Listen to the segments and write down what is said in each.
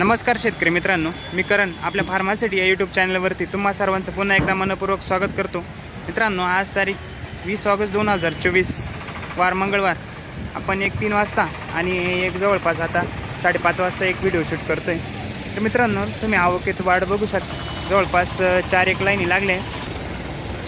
नमस्कार शेतकरी मित्रांनो मी करण आपल्या फार्मासिटी या यूट्यूब चॅनलवरती तुम्हा सर्वांचं पुन्हा एकदा मनपूर्वक स्वागत करतो. मित्रांनो आज तारीख वीस ऑगस्ट दोन हजार चोवीस वार मंगळवार. आपण एक तीन वाजता आणि एक जवळपास आता साडेपाच वाजता एक व्हिडिओ शूट करतो आहे तर मित्रांनो तुम्ही आवकेत वाढ बघू शकता जवळपास चार एक लाईनी लागले.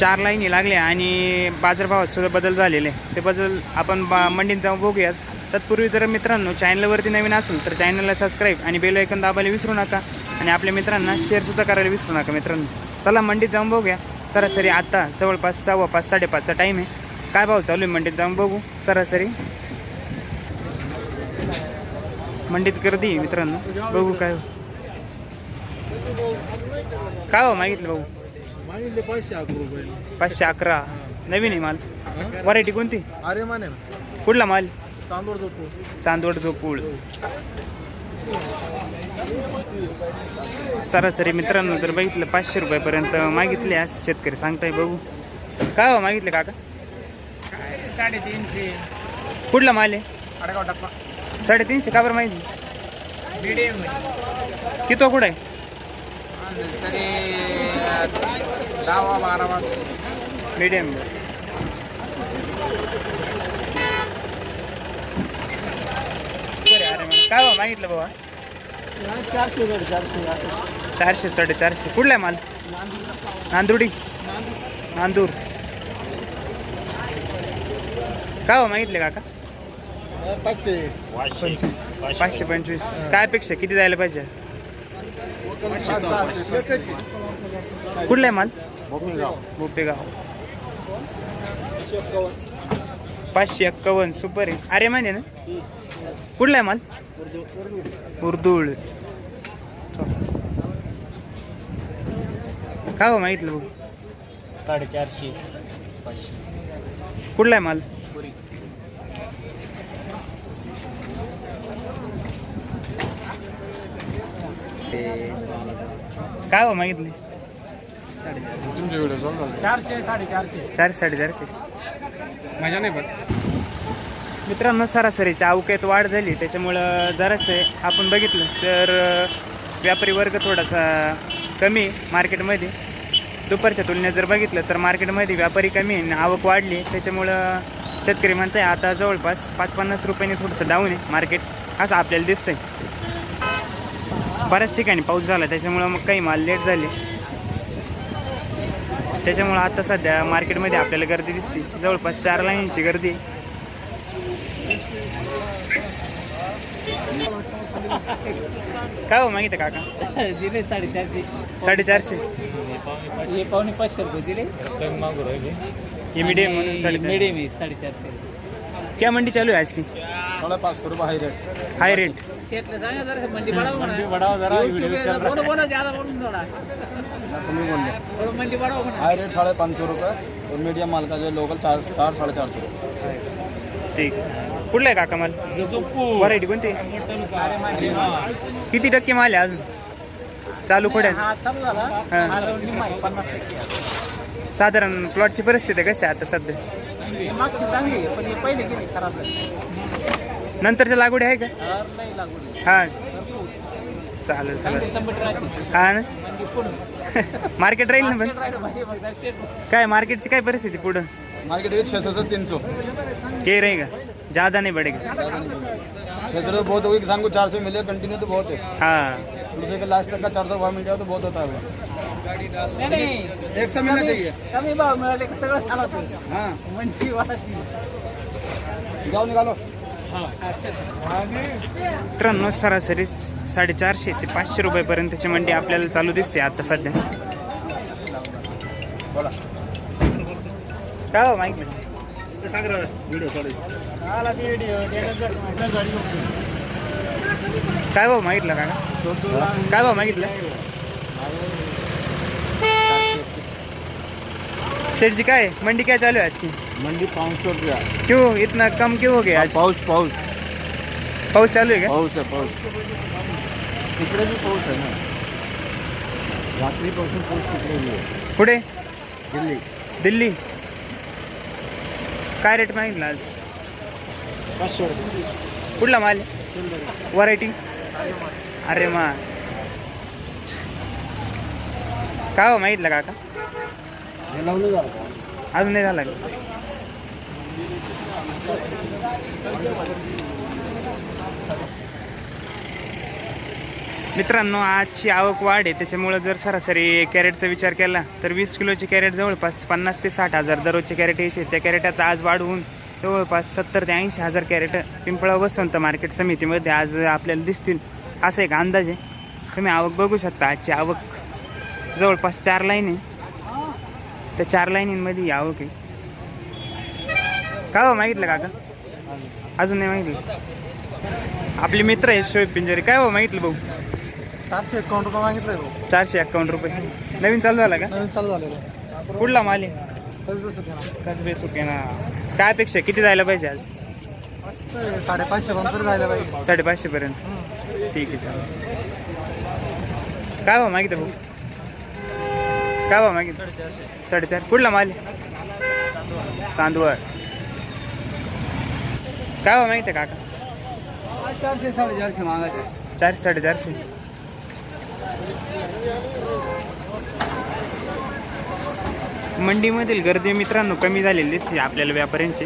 चार लाईनी लागल्या आणि बाजारभावात सुद्धा बदल झालेले. ते बदल आपण बा मंडीत जाऊन बघूयाच तत्पूर्वी जर मित्रांनो चॅनलवरती नवीन असेल तर चॅनलला सबस्क्राईब आणि बेल ऐकन दाबायला विसरू नका. आणि आपल्या मित्रांना शेअरसुद्धा करायला विसरू नका मित्रांनो. चला मंडीत जाऊन बघूया. सरासरी आता जवळपास सव्वा पाच साडेपाचचा टाईम आहे. काय भाव चालू आहे मंडीत जाऊन बघू. सरासरी मंडीत गर्दी मित्रांनो. बघू काय. काय हो मागितलं भाऊ? पाचशे अकरा नवीन आहे माल. व्हरायटी कोणती? अरे माने कुठला माल? देतो चांदवड झोपूळ सरासरी मित्रांनो जर बघितलं पाचशे रुपयापर्यंत मागितले असं शेतकरी सांगताय बघू. काय हो मागितले काका? साडेतीनशे. कुठला माल आहे? अडगाव टप्पा साडेतीनशे का बरं माहिती मिडियम कितो कुठं आहे? तरी मीडियम अरे मग काय हो मागितलं बाबा चारशे गड चारशे साडेचारशे. कुठला आहे माल? नांदुर्डी? नांदूर. काय हो मागितले काका? पाचशे. पाचशे पंचवीस. काय अपेक्षा? किती जायला पाहिजे? कुठला आहे माल? बोपेगाव पाचशे एक्कावन्न. सुपर आहे. अरे माने ना? कुठला आहे माल? उर्दूळ. काय हो मागितलं भाऊ? साडेचारशे पाचशे. कुठला आहे माल? काय हो मागितले? तुमचे व्हिडिओ चालू चारशे साडेचारशे चारशे साडेचारशे. मजा नाही पण. मित्रांनो सरासरीच्या अवक्यात वाढ झाली. त्याच्यामुळं जरासे आपण बघितलं तर व्यापारी वर्ग थोडासा कमी आहे मार्केटमध्ये. दुपारच्या तुलनेत जर बघितलं तर मार्केटमध्ये व्यापारी कमी आहे आणि आवक वाढली. त्याच्यामुळं शेतकरी म्हणताय आता जवळपास पाच पन्नास रुपयाने थोडंसं डाऊन आहे मार्केट असं आपल्याला दिसतंय. बऱ्याच ठिकाणी पाऊस झाला त्याच्यामुळं मग काही माल लेट झाले. त्याच्यामुळं आता सध्या मार्केटमध्ये आपल्याला गर्दी दिसते. जवळपास चार लाईनची गर्दी काय हो मागितलं काका? दिले साडेचारशे. साडेचारशे? हे पावणे पाचशे रुपये दिले. कमी मागू राहिले. ये मीडियम म्हणून साडेचार मिडियम आहे साडेचारशे. क्या मंडी चालू है आज की? साढ़े पाँच सौ रुपये हाई रेट हाई रेट मंडी बढ़ाओ मंडी जरा चल रहा है बोलो ज्यादा थोड़ा मंडी हाई रेट साढ़े पाँच सौ रुपये और मीडियम माल का जो है लोकल चार चार साढ़े चार सौ रुपये. ठीक कुठला आहे काका माल? व्हरायटी कोणती? किती टक्के माल आहे अजून? चालू कुठे आहे, साधारण प्लॉटची परिस्थिती कशी आहे आता सध्या? नंतरच्या लागवडी आहे का? हा. चालेल चालेल. हा ना? मार्केट राहील ना पण? काय मार्केटची काय परिस्थिती पुढं? मार्केट है छः सौ से तीन सौ। के रहेगा? ज़्यादा नहीं बढ़ेगा। छः सौ रुपये बहुत होगी किसान को चार सौ मिले कंटिन्यू तो बहुत है। हाँ। शुरू से लास्ट तक का चार सौ भाव मिल जाए तो बहुत होता है। नाही नाही। एक सौ मिलना चाहिए। कमी भाव मिळाले की सगळं चालत हाँ। मंडी वाढती जाओ निकालो। मित्रांनो सरासरी साडेचारशे ते पाचशे रुपयापर्यंतची मंडी आपल्याला चालू दिसते आता सध्या. काय हो माहिती काय भाऊ मागितलं का काय भाऊ मागितलं? सेठ जी काय? मंडी क्या चालू है आज की मंडी पाँच सौ रुपया क्यों इतना कम क्यों हो गया आज? पाउच पाउच पाऊस चालू आहे का? पाऊस है पाऊस. तिकडे भी पाऊस है ना. रात्रीपासून पाऊस तिकडे भी आहे. पुढे दिल्ली. दिल्ली. काय रेट मागितला आज? पाचशे कुठला माल? व्हरायटी अरे मा. काय हो मागितलं काका? अजून नाही झाला का? मित्रांनो आजची आवक वाढ आहे. त्याच्यामुळं जर सरासरी कॅरेटचा विचार केला तर वीस किलोची कॅरेट जवळपास पन्नास ते साठ हजार दररोजचे कॅरेट यायचे. त्या कॅरेटात आज वाढ होऊन जवळपास सत्तर ते ऐंशी हजार कॅरेट पिंपळा वसंत मार्केट समितीमध्ये आज आपल्याला दिसतील. असा एक अंदाज आहे. तुम्ही आवक बघू शकता. आजची आवक जवळपास चार लाईन आहे. त्या चार लाईनींमध्ये या आवक आहे. काय हो मागितलं काका? अजून नाही मागितलं. आपले मित्र आहेत शोएब पिंजरी. काय हो मागितलं भाऊ? चारशे एकावन्न रुपये मागितलंय भाऊ. चारशे अकाउंट रुपये. नवीन चालू झाला का? नवीन चालू झालेलं कुठला माल आहे? कसं कसबे सुके ना काय अपेक्षा आहे? किती जायला पाहिजे आज? साडेपाचशे पर्यंत जायला पाहिजे. साडेपाचशे पर्यंत. ठीक आहे चालेल. काय भाव मागितलं भाऊ? काय भाव मागितलं? साडेचार. कुठला माल आहे? चांदवड. काय भाव मागितलं काका? चारशे साडेचारशे मागायचे. चारशे साडेचारशे. मंडीमधील गर्दी मित्रांनो कमी झालेली दिसते आपल्याला व्यापाऱ्यांची.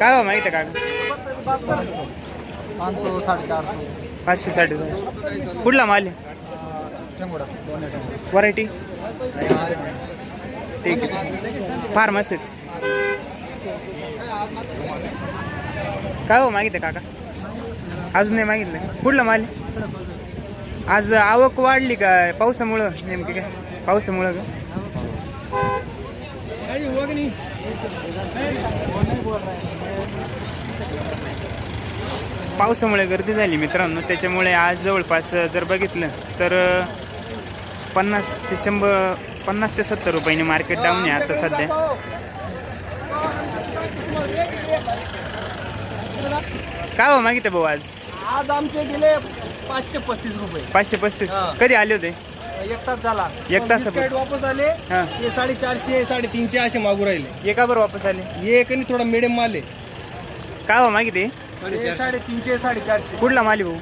काय माहिती आहे का पाचशे साडेचारशे. कुठला माल व्हरायटी? ठीक आहे. फार्मसी काय हो मागितलं काका? अजून नाही मागितलं. कुठला माल आहे? आज आवक वाढली का पावसामुळं नेमकी काय? पावसामुळं का? पावसामुळे गर्दी झाली मित्रांनो. त्याच्यामुळे आज जवळपास जर बघितलं तर पन्नास ते शंभर पन्नास ते सत्तर रुपयाने मार्केट डाऊन आहे आता सध्या. काय हो मागितलं भाऊ आज? आज आमचे गेले पाचशे पस्तीस रुपये. पाचशे पस्तीस? हा. कधी आले होते? एक तास झाला. एक तास बिस्किट वापस आले. हां. हे साडेचारशे साडेतीनशे असे मागू राहिले. एका बरं वापस आले? हे एक आणि थोडा मिडियम माल आहे. काय हो मागितले? हे साडेतीनशे साडेचारशे. कुठला माली भाऊ?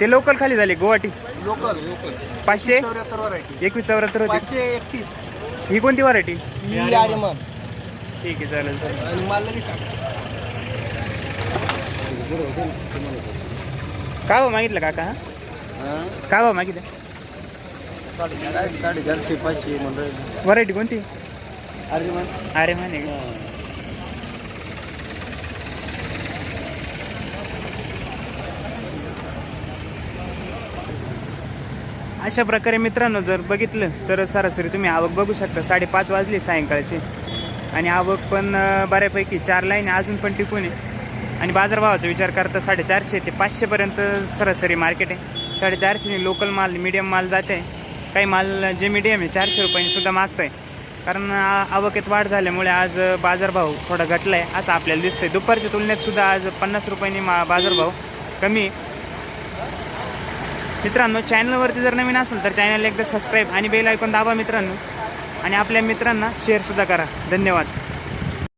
ते लोकल खाली झाले गुवाहाटी. लोकल लोकल पाचशे? चौऱ्याहत्तर व्हरायटी एकवीस चौऱ्याहत्तर होती. पाचशे एकतीस. ही कोणती व्हरायटी ही आर्यमान. ठीक आहे चालेल चालेल. आणि माल लगेच टाक. काय हो मागितलं काका हा? काय भाव मागितलं? काय साडेचारशे पाचशे व्हरायटी कोणती? आर्यमान. अरे माने अशा प्रकारे मित्रांनो जर बघितलं तर सरासरी तुम्ही आवक बघू शकता. साडेपाच वाजले सायंकाळचे. आणि आवक पण अं, बऱ्यापैकी चार लाईन अजून पण टिकून आहे. आणि बाजारभावाचा विचार करता साडेचारशे ते पाचशेपर्यंत सरासरी मार्केट आहे. साडेचारशे लोकल माल मीडियम माल जाते. काही माल जे मीडियम आहे चारशे रुपयांनी सुद्धा आहे कारण आवकेत वाढ झाल्यामुळे आज बाजारभाव थोडा घटला आहे असं आपल्याला दिसतंय. दुपारच्या तुलनेत सुद्धा आज पन्नास रुपयांनी मा बाजारभाव कमी मित्रांनो चॅनलवरती जर नवीन असेल तर चॅनल एकदा सबस्क्राईब आणि बेल ऐकून दाबा मित्रांनो. आणि आपल्या मित्रांना शेअरसुद्धा करा. धन्यवाद.